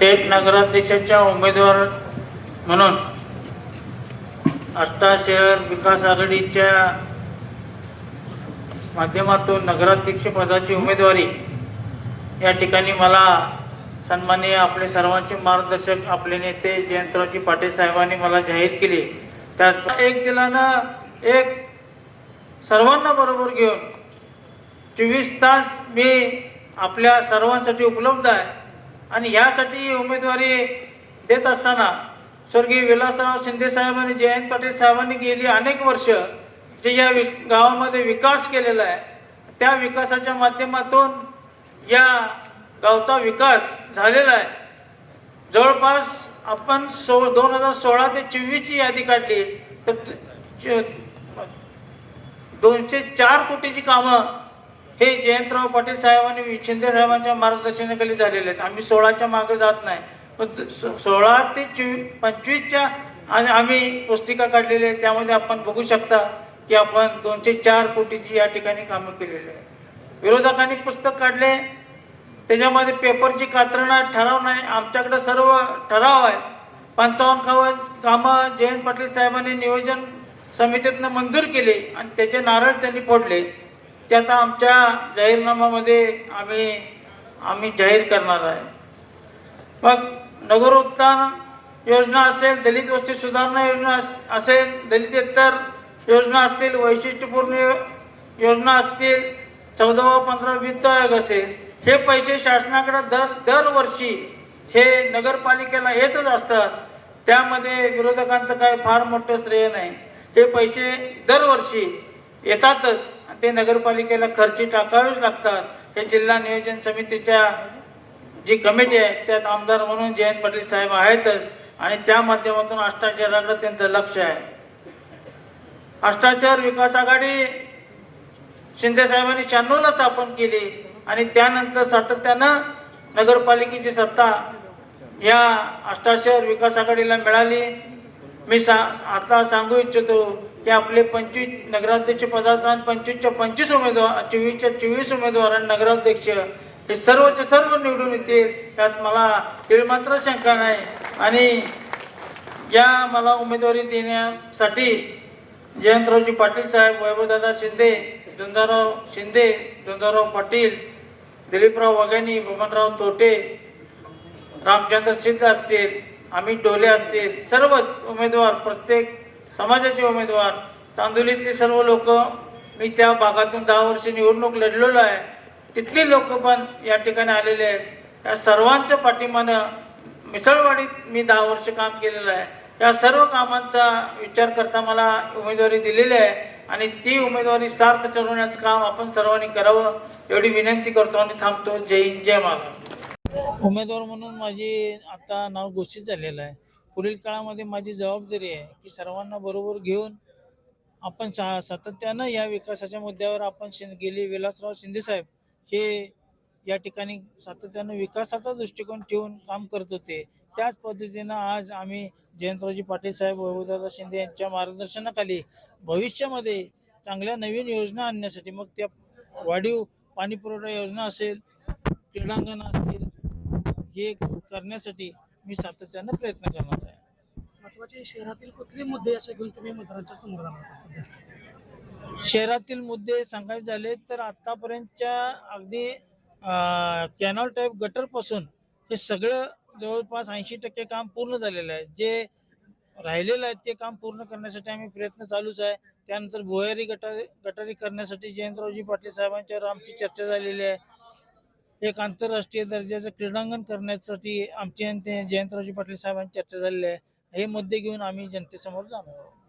थेट नगराध्यक्षाच्या उमेदवार म्हणून आष्टा शहर विकास आघाडीच्या माध्यमातून नगराध्यक्ष पदाची उमेदवारी. या ठिकाणी मला सन्माननीय आपले सर्वांचे मार्गदर्शक आपले नेते जयंतरावजी पाटील साहेबांनी मला जाहीर केली. त्याच एक दिलानं एक सर्वांना बरोबर घेऊन चोवीस तास मी आपल्या सर्वांसाठी उपलब्ध आहे. आणि यासाठी उमेदवारी देत असताना स्वर्गीय विलासराव शिंदे साहेबांनी जयंत पाटील साहेबांनी गेली अनेक वर्ष जे या वि गावामध्ये विकास केलेला आहे त्या विकासाच्या माध्यमातून या गावचा विकास झालेला आहे. जवळपास आपण सो दोन हजार सोळा ते चोवीसची यादी काढली तर च- दोनशे चार कोटीची कामं हे जयंतराव पाटील साहेबांनी शिंदे साहेबांच्या मार्गदर्शनाखाली झालेले आहेत. आम्ही सोळाच्या मागे जात नाही. पण सो- सोळा ते चोवी पंचवीसच्या आणि आम्ही पुस्तिका काढलेली आहे. त्यामध्ये आपण बघू शकता की आपण दोनशे चार कोटीची या ठिकाणी कामं केलेली आहे विरोधकांनी पुस्तक काढले. त्याच्यामध्ये पेपरची कात्रणा ठराव नाही. आमच्याकडे सर्व ठराव आहे पंचावन्न काव कामं जयंत पाटील साहेबांनी नियोजन समितीतनं मंजूर केले आणि त्याचे नारळ त्यांनी फोडले. ते आता आमच्या जाहीरनाम्यामध्ये आम्ही आम्ही जाहीर करणार आहे. मग नगरोत्थान योजना असेल दलित वस्ती सुधारणा योजना अस- असेल दलितेतर योजना असतील वैशिष्ट्यपूर्ण योजना असतील चौदावा पंधरा वित्त आयोग असेल हे पैसे शासनाकडे दर दरवर्षी हे नगरपालिकेला येतच असतात. त्यामध्ये विरोधकांचं काय फार मोठं श्रेय नाही. हे पैसे दरवर्षी येतातच. ते नगरपालिकेला खर्ची टाकावेच लागतात. हे जिल्हा नियोजन समितीच्या जी कमिटी आहे त्यात आमदार म्हणून जयंत पाटील साहेब आहेतच आणि त्या माध्यमातून अष्टाचाराकडे त्यांचं लक्ष आहे. अष्टाचार विकास आघाडी शिंदे साहेबांनी शहाण्णवला स्थापन केली आणि त्यानंतर सातत्यानं नगरपालिकेची सत्ता या अष्टाचार विकास आघाडीला मिळाली. मी सा आता सांगू इच्छितो की आपले पंचवीस नगराध्यक्ष पदाचा पंचवीसच्या पंचवीस उमेदवार चोवीसच्या चोवीस उमेदवार आणि नगराध्यक्ष हे सर्वच्या सर्व निवडून येतील. त्यात मला तिळमात्र शंका नाही. आणि या मला उमेदवारी देण्यासाठी जयंतरावजी पाटील साहेब वैभवदादा शिंदे धुंदाराव शिंदे धुंदाराव पाटील दिलीपराव वाघाणी बबनराव तोटे रामचंद्र सिद्ध असतील. आम्ही डोले असतील सर्वच उमेदवार प्रत्येक समाजाचे उमेदवार चांदोलीतली सर्व लोक मी त्या भागातून दहा वर्ष निवडणूक लढलेलो आहे. तिथली लोक पण या ठिकाणी आलेले आहेत. या सर्वांच्या पाठिंबानं मिसळवाडीत मी दहा वर्ष काम केलेलं आहे. या सर्व कामांचा विचार करता मला उमेदवारी दिलेली आहे आणि ती उमेदवारी सार्थ ठरवण्याचं काम आपण सर्वांनी करावं एवढी विनंती करतो आणि थांबतो. जय हिंद जय महाराष्ट्र. उमेदवार म्हणून माझी आता नाव घोषित झालेलं आहे. पुढील काळामध्ये माझी जबाबदारी आहे की सर्वांना बरोबर घेऊन आपण सा सातत्यानं या विकासाच्या मुद्द्यावर आपण शिं गेली विलासराव शिंदेसाहेब हे या ठिकाणी सातत्यानं विकासाचा दृष्टिकोन ठेवून काम करत होते. त्याच पद्धतीनं आज आम्ही जयंतरावजी पाटील साहेब वैभवदादा शिंदे यांच्या मार्गदर्शनाखाली भविष्यामध्ये चांगल्या नवीन योजना आणण्यासाठी मग त्या वाढीव पाणी पुरवठा योजना असेल क्रीडांगण असतील हे करण्यासाठी मी सातत्यानं प्रयत्न करणार आहे. महत्त्वाचे शहरातील कुठले मुद्दे असे घेऊन तुम्ही मतदारांच्या समोर सध्या? शहरातील मुद्दे सांगायचे झाले तर आतापर्यंतच्या अगदी कॅनॉल टाईप गटरपासून हे सगळं जवळपास ऐंशी टक्के काम पूर्ण झालेलं आहे. जे राहिलेलं आहे ते काम पूर्ण करण्यासाठी आम्ही प्रयत्न चालूच आहे. त्यानंतर भुयारी गटारी गटारी करण्यासाठी जयंतरावजी पाटील साहेबांच्यावर आमची चर्चा झालेली आहे. एक आंतरराष्ट्रीय दर्जाचं क्रीडांगण करण्यासाठी आमची आणि ते जयंतरावजी पाटील साहेबांची चर्चा झालेली आहे. हे मुद्दे घेऊन आम्ही जनतेसमोर जाणार आहोत.